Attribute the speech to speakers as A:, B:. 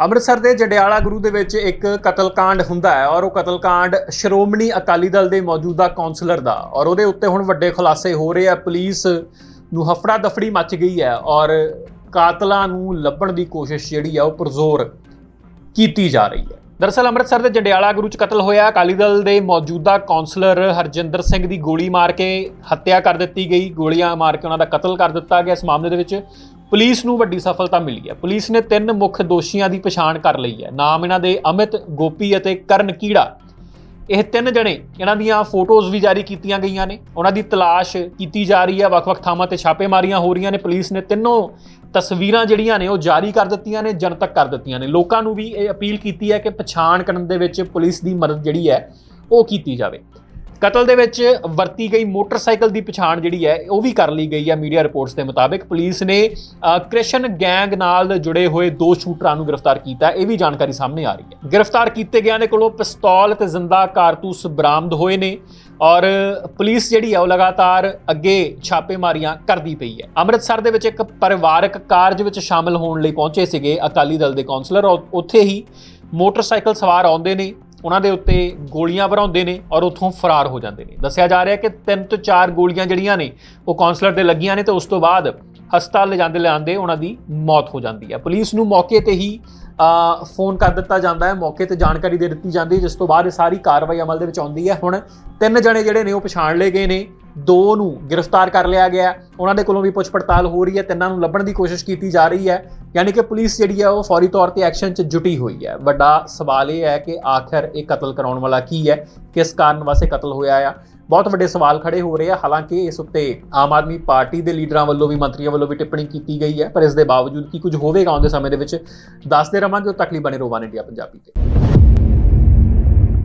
A: ਅੰਮ੍ਰਿਤਸਰ ਦੇ ਜਡਿਆਲਾ ਗੁਰੂ ਦੇ ਵਿੱਚ ਇੱਕ ਕਤਲकांड ਹੁੰਦਾ ਹੈ ਔਰ ਉਹ ਕਤਲकांड ਸ਼੍ਰੋਮਣੀ ਅਕਾਲੀ ਦਲ ਦੇ ਮੌਜੂਦਾ ਕਾਉਂਸਲਰ ਦਾ ਔਰ ਉਹਦੇ ਉੱਤੇ ਹੁਣ ਵੱਡੇ ਖੁਲਾਸੇ ਹੋ ਰਹੇ ਆ। ਪੁਲਿਸ ਨੂੰ ਹਫੜਾ ਦਫੜੀ ਮੱਚ ਗਈ ਹੈ ਔਰ ਕਾਤਲਾਂ ਨੂੰ ਲੱਭਣ ਦੀ ਕੋਸ਼ਿਸ਼ ਜਿਹੜੀ ਆ ਉਹ ਪਰਜ਼ੋਰ ਕੀਤੀ ਜਾ ਰਹੀ ਹੈ। ਦਰਅਸਲ ਅੰਮ੍ਰਿਤਸਰ ਦੇ ਜੰਡਿਆਲਾ ਗੁਰੂ ਚ ਕਤਲ ਹੋਇਆ। ਅਕਾਲੀ ਦਲ ਦੇ ਮੌਜੂਦਾ ਕਾਉਂਸਲਰ ਹਰਜਿੰਦਰ ਸਿੰਘ ਦੀ ਗੋਲੀ ਮਾਰ ਕੇ ਹੱਤਿਆ ਕਰ ਦਿੱਤੀ ਗਈ। ਗੋਲੀਆਂ ਮਾਰ ਕੇ ਉਹਨਾਂ ਦਾ ਕਤਲ ਕਰ ਦਿੱਤਾ ਗਿਆ। ਇਸ ਮਾਮਲੇ ਦੇ ਵਿੱਚ ਪੁਲਿਸ ਨੂੰ ਵੱਡੀ ਸਫਲਤਾ ਮਿਲੀ ਹੈ। ਪੁਲਿਸ ਨੇ ਤਿੰਨ ਮੁੱਖ ਦੋਸ਼ੀਆਂ ਦੀ ਪਛਾਣ ਕਰ ਲਈ ਹੈ। ਨਾਮ ਇਹਨਾਂ ਦੇ ਅਮਿਤ, ਗੋਪੀ ਅਤੇ ਕਰਨ ਕੀੜਾ। ਇਹ ਤਿੰਨ ਜਣੇ, ਇਹਨਾਂ ਦੀਆਂ ਫੋਟੋਜ਼ ਵੀ ਜਾਰੀ ਕੀਤੀਆਂ ਗਈਆਂ ਨੇ। ਉਹਨਾਂ ਦੀ ਤਲਾਸ਼ ਕੀਤੀ ਜਾ ਰਹੀ ਹੈ, ਵੱਖ-ਵੱਖ ਥਾਵਾਂ ਤੇ ਛਾਪੇਮਾਰੀਆਂ ਹੋ ਰਹੀਆਂ ਨੇ। ਪੁਲਿਸ ਨੇ ਤਿੰਨੋਂ ਤਸਵੀਰਾਂ ਜਿਹੜੀਆਂ ਨੇ, ਉਹ ਜਾਰੀ ਕਰ ਦਿੱਤੀਆਂ ਨੇ, ਜਨਤਕ ਕਰ ਦਿੱਤੀਆਂ ਨੇ। ਲੋਕਾਂ ਨੂੰ ਵੀ ਇਹ ਅਪੀਲ ਕੀਤੀ ਹੈ ਕਿ ਪਛਾਣ ਕਰਨ ਦੇ ਵਿੱਚ ਪੁਲਿਸ ਦੀ ਮਦਦ ਜਿਹੜੀ ਹੈ, ਉਹ ਕੀਤੀ ਜਾਵੇ। ਕਤਲ ਦੇ ਵਿੱਚ ਵਰਤੀ ਗਈ ਮੋਟਰਸਾਈਕਲ ਦੀ ਪਛਾਣ ਜਿਹੜੀ ਹੈ, ਉਹ ਵੀ ਕਰ ਲਈ ਗਈ ਹੈ ਮੀਡੀਆ ਰਿਪੋਰਟਸ ਦੇ ਮੁਤਾਬਿਕ। ਪੁਲਿਸ ਨੇ ਕ੍ਰਿਸ਼ਨ ਗੈਂਗ ਨਾਲ ਜੁੜੇ ਹੋਏ ਦੋ ਸ਼ੂਟਰਾਂ ਨੂੰ ਗ੍ਰਿਫਤਾਰ ਕੀਤਾ। ਇਹ ਵੀ ਜਾਣਕਾਰੀ ਸਾਹਮਣੇ ਆ ਰਹੀ ਹੈ। ਗ੍ਰਿਫਤਾਰ ਕੀਤੇ ਗਿਆਂ ਦੇ ਕੋਲੋਂ ਪਿਸਤੌਲ ਤੇ ਜ਼ਿੰਦਾ ਕਾਰਤੂਸ ਬਰਾਮਦ ਹੋਏ ਨੇ ਔਰ ਪੁਲਿਸ ਜਿਹੜੀ ਹੈ, ਉਹ ਲਗਾਤਾਰ ਅੱਗੇ ਛਾਪੇਮਾਰੀਆਂ ਕਰਦੀ ਪਈ ਹੈ। ਅੰਮ੍ਰਿਤਸਰ ਦੇ ਵਿੱਚ ਇੱਕ ਪਰਿਵਾਰਕ ਕਾਰਜ ਵਿੱਚ ਸ਼ਾਮਲ ਹੋਣ ਲਈ ਪਹੁੰਚੇ ਸੀਗੇ ਅਕਾਲੀ ਦਲ ਦੇ ਕੌਂਸਲਰ। ਔਰ ਉੱਥੇ ਹੀ ਮੋਟਰਸਾਈਕਲ ਸਵਾਰ ਆਉਂਦੇ ਨੇ। ਉਹਨਾਂ ਦੇ ਉੱਤੇ ਗੋਲੀਆਂ ਭਰਾਉਂਦੇ ਨੇ ਔਰ ਉੱਥੋਂ ਫਰਾਰ ਹੋ ਜਾਂਦੇ ਨੇ। ਦੱਸਿਆ ਜਾ ਰਿਹਾ ਕਿ ਤਿੰਨ ਤੋਂ ਚਾਰ ਗੋਲੀਆਂ ਜਿਹੜੀਆਂ ਨੇ, ਉਹ ਕਾਉਂਸਲਰ 'ਤੇ ਲੱਗੀਆਂ ਨੇ ਤੇ ਉਸ ਤੋਂ ਬਾਅਦ ਹਸਪਤਾਲ ਲਿਜਾਂਦੇ ਲਿਆਂਦੇ ਉਹਨਾਂ ਦੀ ਮੌਤ ਹੋ ਜਾਂਦੀ ਹੈ। ਪੁਲਿਸ ਨੂੰ ਮੌਕੇ ਤੇ ਹੀ ਫੋਨ ਕਰ ਦਿੱਤਾ ਜਾਂਦਾ ਹੈ। ਮੌਕੇ ਤੇ ਜਾਣਕਾਰੀ ਦੇ ਦਿੱਤੀ ਜਾਂਦੀ ਹੈ, ਜਿਸ ਤੋਂ ਬਾਅਦ ਇਹ ਸਾਰੀ ਕਾਰਵਾਈ ਅਮਲ ਦੇ ਵਿੱਚ ਆਉਂਦੀ ਹੈ। ਹੁਣ ਤਿੰਨ ਜਣੇ ਜਿਹੜੇ ਨੇ, ਉਹ ਪਛਾਣ ਲਏ ਗਏ ਨੇ। ਦੋ ਨੂੰ ਗ੍ਰਿਫਤਾਰ ਕਰ ਲਿਆ ਗਿਆ ਉਹਨਾਂ ਦੇ ਕੋਲੋਂ ਵੀ ਪੁੱਛ ਪੜਤਾਲ ਹੋ ਰਹੀ ਹੈ। ਤਿੰਨਾਂ ਨੂੰ ਲੱਭਣ ਦੀ ਕੋਸ਼ਿਸ਼ ਕੀਤੀ ਜਾ ਰਹੀ ਹੈ। ਯਾਨੀ ਕਿ ਪੁਲਿਸ ਜਿਹੜੀ ਹੈ ਉਹ ਫੌਰੀ ਤੌਰ ਤੇ ਐਕਸ਼ਨ 'ਚ ਜੁਟੀ ਹੋਈ ਹੈ। ਵੱਡਾ ਸਵਾਲ ਇਹ ਹੈ ਕਿ ਆਖਰ ਇਹ ਕਤਲ ਕਰਾਉਣ ਵਾਲਾ ਕੀ ਹੈ? ਕਿਸ ਕਾਰਨ ਵਾਸਤੇ ਕਤਲ ਹੋਇਆ ਆ? ਬਹੁਤ ਵੱਡੇ ਸਵਾਲ ਖੜੇ ਹੋ ਰਹੇ ਆ। ਹਾਲਾਂਕਿ ਇਸ ਉੱਤੇ ਆਮ ਆਦਮੀ ਪਾਰਟੀ ਦੇ ਲੀਡਰਾਂ ਵੱਲੋਂ ਵੀ, ਮੰਤਰੀਆਂ ਵੱਲੋਂ ਵੀ ਟਿੱਪਣੀ ਕੀਤੀ ਗਈ ਹੈ। ਪਰ ਇਸ ਦੇ ਬਾਵਜੂਦ ਕੀ ਕੁਝ ਹੋਵੇਗਾ ਆਉਂਦੇ ਸਮੇਂ ਦੇ ਵਿੱਚ, ਦੱਸਦੇ ਰਵਾਂਗੇ। ਉਹ ਤੱਕ ਲਈ ਬਣੇ ਰੋਵਾਨ ਇੰਡੀਆ ਪੰਜਾਬੀ ਤੇ।